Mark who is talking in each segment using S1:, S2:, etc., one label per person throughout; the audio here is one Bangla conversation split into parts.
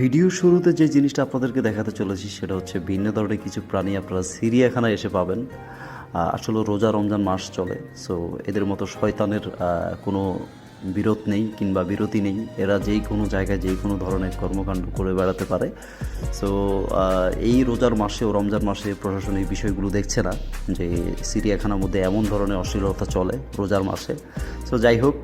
S1: ভিডিও শুরুতে যে জিনিসটা আপনাদেরকে দেখাতে চলেছি সেটা হচ্ছে ভিন্ন ধরনের কিছু প্রাণী আপনারা সিরিয়াখানায় এসে পাবেন। আসলে রোজা রমজান মাস চলে সো এদের মতো শয়তানের কোনো বিরত নেই কিংবা বিরতি নেই। এরা যেই কোনো জায়গায় যেই কোনো ধরনের কর্মকাণ্ড করে বেড়াতে পারে। সো এই রোজার মাসে ও রমজান মাসে প্রশাসন এই বিষয়গুলো দেখছে না যে সিরিয়াখানার মধ্যে এমন ধরনের অশ্লীলতা চলে রোজার মাসে। সো যাই হোক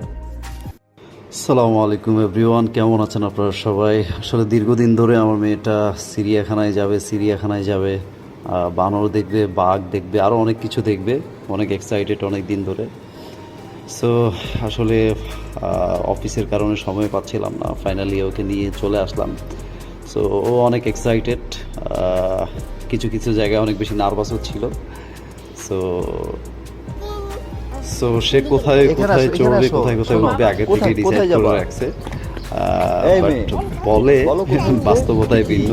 S1: সালামু আলাইকুম এভরিওয়ান, কেমন আছেন আপনারা সবাই? আসলে দীর্ঘদিন ধরে আমার মেয়েটা সিরিয়াখানায় যাবে সিরিয়াখানায় যাবে বানর দেখবে, বাঘ দেখবে আরও অনেক কিছু দেখবে, অনেক এক্সাইটেড অনেক দিন ধরে। সো আসলে অফিসের কারণে সময় পাচ্ছিলাম না ফাইনালি ওকে নিয়ে চলে আসলাম। সো ও অনেক এক্সাইটেড কিছু কিছু জায়গায় অনেক বেশি নার্ভাসও ছিল। সো সো সে কোথায় কোথায় চড়বে কোথায় কোথায় উঠবে আগে থেকে
S2: কোথায়-
S1: ডিসাইড
S2: কোথায়
S1: করে রাখছে। বলে বাস্তবতায় ভিন্ন।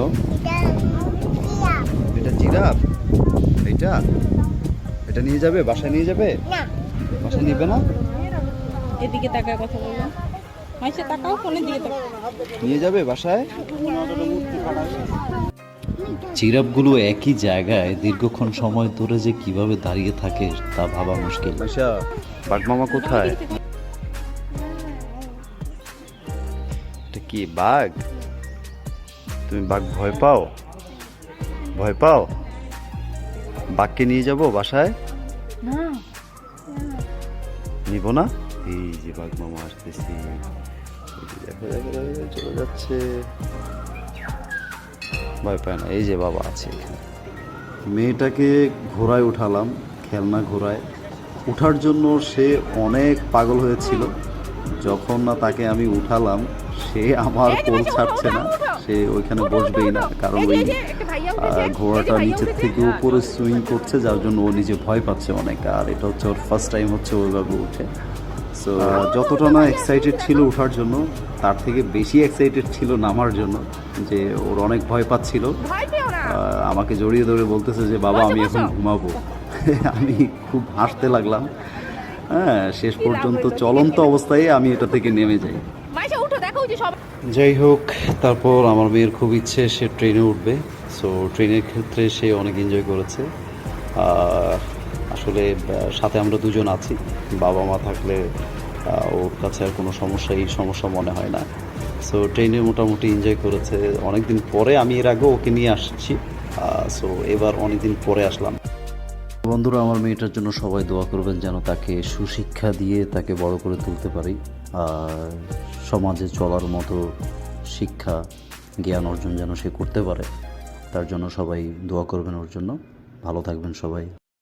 S2: এটা জিরাফ এটা এটা নিয়ে যাবে বাসায় নিয়ে যাবে? বাসায় নিবে না?
S3: এদিকে তাকায় কথা বলো মাইসে তাকাও ফোনের দিকে তাকাও।
S2: নিয়ে যাবে বাসায়?
S1: জিরাফগুলো একই জায়গায় দীর্ঘক্ষণ সময় ধরে যে কীভাবে দাঁড়িয়ে থাকে তা ভাবা মুশকিল।
S2: আচ্ছা বাঘ মামা কোথায়? এটা কি বাঘ? তুমি বাঘ ভয় পাও? ভয় পাও? বাঘকে নিয়ে যাব বাসায়?
S3: না।
S2: নিব না? এই যে বাঘ মামা আসতেছি দেখো, দেখো, চলে যাচ্ছে। ভয় পায় না এই যে বাবা আছে এখানে।
S1: মেয়েটাকে ঘোড়ায় উঠালাম খেলনা ঘোড়ায়। উঠার জন্য সে অনেক পাগল হয়েছিল। যখন না তাকে আমি উঠালাম সে আমার কোল ছাড়ছে না। সে ওইখানে বসবেই না কারণ ওই ঘোড়াটা নিচের থেকে উপরে সুইং করছে যার জন্য ও নিজে ভয় পাচ্ছে অনেক আর এটা হচ্ছে ওর ফার্স্ট টাইম হচ্ছে ওইভাবে উঠে। সো যতটা না এক্সাইটেড ছিল ওঠার জন্য তার থেকে বেশি এক্সাইটেড ছিল নামার জন্য যে ওর অনেক ভয় পাচ্ছিল। আমাকে জড়িয়ে ধরে বলতেছে যে বাবা আমি এখন ঘুমাবো। আমি খুব হাসতে লাগলাম। হ্যাঁ শেষ পর্যন্ত চলন্ত অবস্থায় আমি এটা থেকে নেমে যাই। যাই হোক তারপর আমার মেয়ের খুব ইচ্ছে সে ট্রেনে উঠবে। সো ট্রেনের ক্ষেত্রে সে অনেক এনজয় করেছে। আর আসলে সাথে আমরা দুজন আছি। বাবা মা থাকলে ওর কাছে আর কোনো সমস্যা, এই সমস্যা মনে হয় না। সো ট্রেনে মোটামুটি এনজয় করেছে। অনেকদিন পরে আমি এর আগে ওকে নিয়ে আসছি। সো এবার অনেকদিন পরে আসলাম। বন্ধুরা, আমার মেয়েটার জন্য সবাই দোয়া করবেন যেন তাকে সুশিক্ষা দিয়ে তাকে বড় করে তুলতে পারি। সমাজে চলার মতো শিক্ষা, জ্ঞান অর্জন যেন সে করতে পারে, তার জন্য সবাই দোয়া করবেন ওর জন্য। ভালো থাকবেন সবাই।